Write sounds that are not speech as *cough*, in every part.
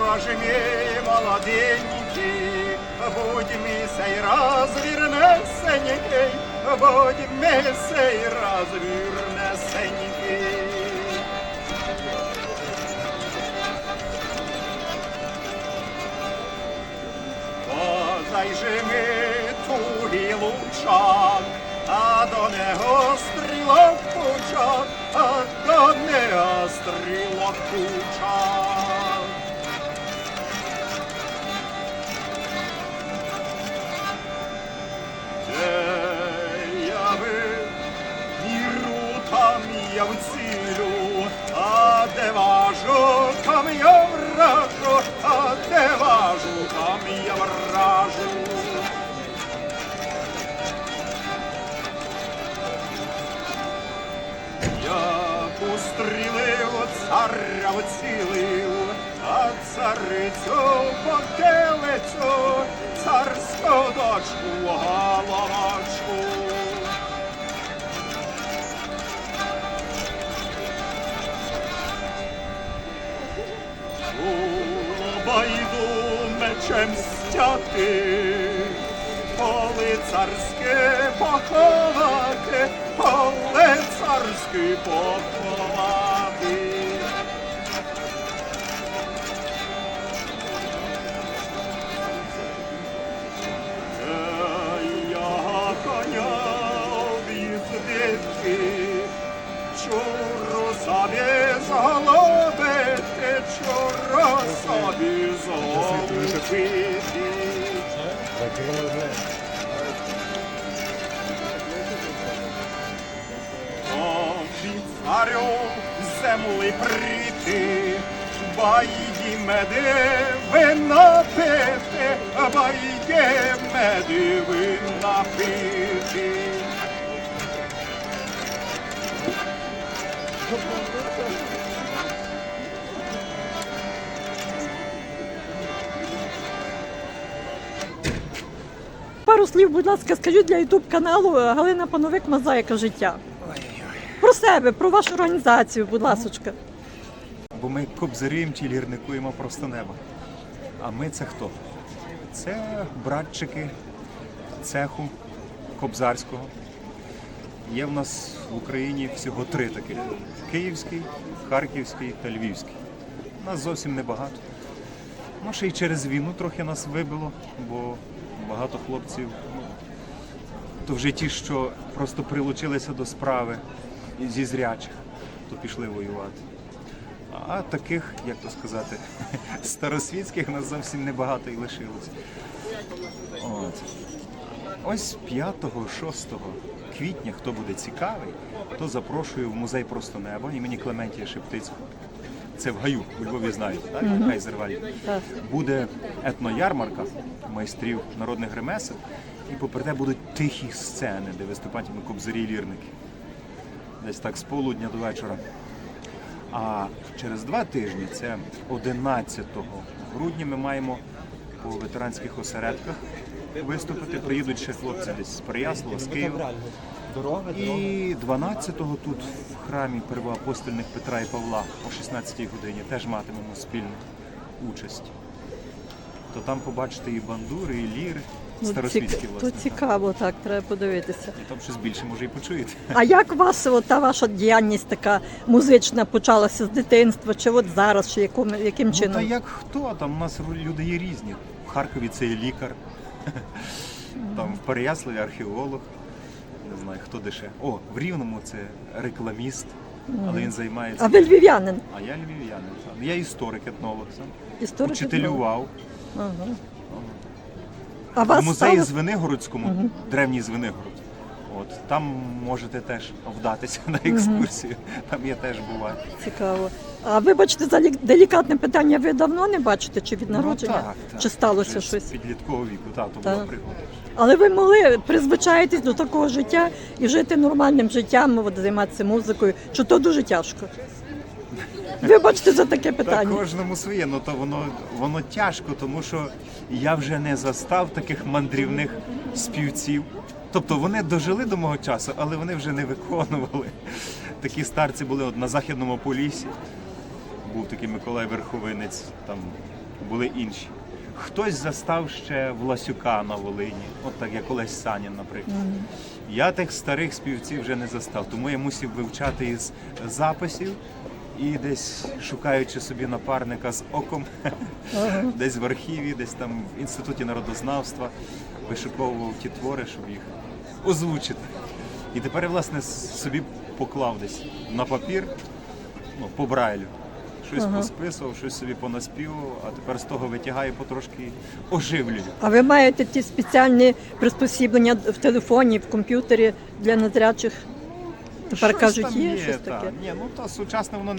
Рожми молоденький, будь ми сей раз вірнесенький, будь ми сей раз вірнесенький. Позай же ми тугий лучак, а до нього стрілок царя вцілив, а царицю потелицю, царську дочку головачку. Обайду мечем стяти, поле царське поховати, поле царське поховати. Чуро собі зголобити, чуро собі. Обід царю земли прийти, байді меди вина пити, байді меди вина пити. Пару слів, будь ласка, скажіть для ютуб каналу Галина Пановик Мозаїка життя. Про себе, про вашу організацію, будь ласка. Бо ми кобзарюємо чи лірникуємо просто небо. А ми це хто? Це братчики цеху кобзарського. Є в нас в Україні всього три таких: Київський, Харківський та Львівський. Нас зовсім небагато. Ну, ще й через війну трохи нас вибило, бо багато хлопців, ну, то вже ті, що просто прилучилися до справи зі зрячих, то пішли воювати. А таких, як то сказати, *laughs* старосвітських нас зовсім небагато і лишилось. От. Ось 5-6 квітня, хто буде цікавий, то запрошую в музей Просто небо імені Клементія Шептицького. Це в Гаю, у Львові знаєте, так? Mm Кайзервальд. Так. Буде етноярмарка майстрів народних ремесел, і попри те будуть тихі сцени, де виступатимуть кобзарі і лірники. Десь так з полудня до вечора. А через два тижні, це 11 грудня, ми маємо по ветеранських осередках виступити. Приїдуть ще хлопці десь з Переяслава, з Києва. І 12-го тут в храмі первоапостольних Петра і Павла о 16-й годині теж матимемо спільну участь. То там побачите і бандури, і ліри, старосвітські, Ну, власне. то цікаво, так, треба подивитися. І там щось більше може і почуєте. А як у вас от, та ваша діяльність така музична почалася з дитинства, чи от зараз, чи яким, яким Ну чином? та як хто? Там у нас люди є різні. В Харкові це є лікар, там в Переяславі археолог. Не знаю, хто дише. О, в Рівному це рекламіст, але він займається. А ви львів'янин? А я львів'янин. Я історик, етнолог сам. Історик Учителював. Ага. А В вас музеї стало... Звенигородському, древній Звенигород. От там можете теж вдатися на екскурсію. Там я теж буваю. Цікаво. А вибачте за лі- делікатне питання, ви давно не бачите, чи від народження? Ну, так, так. Чи сталося Вже з щось? Підліткового віку, так, то Так. була пригода. Але ви могли призвичаїтись до такого життя і жити нормальним життям, от, займатися музикою, чи то дуже тяжко? Вибачте за таке Та питання. кожному своє, ну то воно, воно тяжко, тому що я вже не застав таких мандрівних співців. Тобто вони дожили до мого часу, але вони вже не виконували. Такі старці були от на Західному Поліссі. Був такий Миколай Верховинець, там були інші. Хтось застав ще Власюка на Волині, от так як Олесь Санін, наприклад. Я тих старих співців вже не застав, тому я мусив вивчати із записів і десь шукаючи собі напарника з оком, десь в архіві, десь там в інституті народознавства, вишуковував ті твори, щоб їх озвучити. І тепер я власне собі поклав десь на папір, ну, по брайлю. Щось посписував, щось собі понаспівував, а тепер з того витягаю потрошки оживлюю. А ви маєте ті спеціальні приспосіблення в телефоні, в комп'ютері для незрячих? Тепер Щось кажуть, там є щось та. таке. Ні, ну та сучасне воно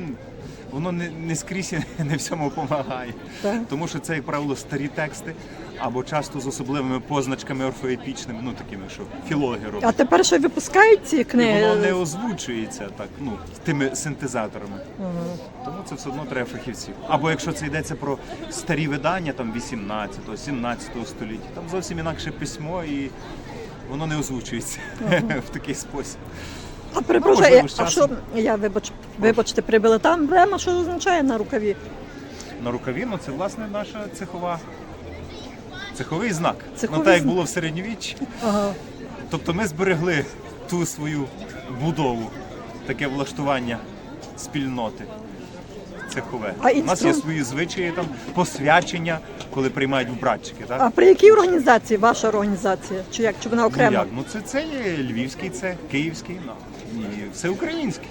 воно не, не скрізь і *laughs* не всьому допомагає. Так. Тому що це, як правило, старі тексти, або часто з особливими позначками орфоепічними, ну такими, що філологи роблять. А тепер ще випускають ці І книги? воно не озвучується так, ну, тими синтезаторами. Тому це все одно треба фахівців. Або якщо це йдеться про старі видання, там 18-го, 17-го століття, там зовсім інакше письмо і воно не озвучується *laughs* в такий спосіб. А перепрошую, а що я вибач, вибачте, прибила там емблема, що означає на рукаві? На рукаві, ну це власне наша цехова. Цеховий знак. Цеховий ну так як було в середньовіччі. Ага. Тобто ми зберегли ту свою будову, таке влаштування спільноти. Цехове. А У нас є свої звичаї, там посвячення, коли приймають в братчики. Так? А при якій організації ваша організація? Чи як? Чи вона Ну, як? ну це, це є львівський цех, київський, ну, і всеукраїнський.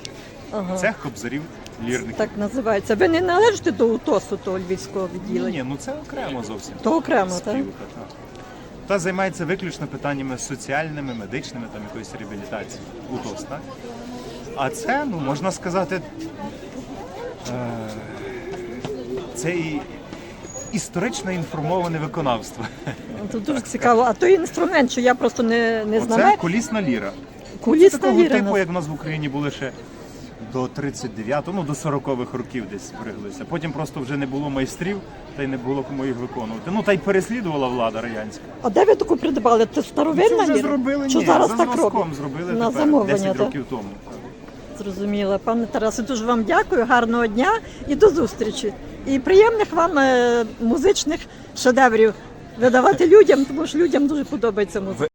Ага. Цех кобзарів, лірників. Так називається. Ви не належите до УТОСу, того львівського відділення? ні, ну це окремо зовсім. То окремо, так? Спілка, так. Та займається виключно питаннями соціальними, медичними, там якоїсь реабілітації. УТОС, так? А це, ну можна сказати, е, це і історично інформоване виконавство. Це дуже цікаво. А той інструмент, що я просто не, не знаю. колісна ліра. Кулісна Такого ліра. типу, як в нас в Україні були ще до 39-го, ну до 40-х років десь збереглися. Потім просто вже не було майстрів, та й не було кому їх виконувати. Ну та й переслідувала влада радянська. А де ви таку придбали? Це старовинна Це вже зробили Чи ні, зараз за так зразком роблять? зробили На тепер, замовлення, 10 так? років тому. Зрозуміла. Пане Тарасе, дуже вам дякую, гарного дня і до зустрічі. І приємних вам е, музичних шедеврів видавати людям, тому що людям дуже подобається музика.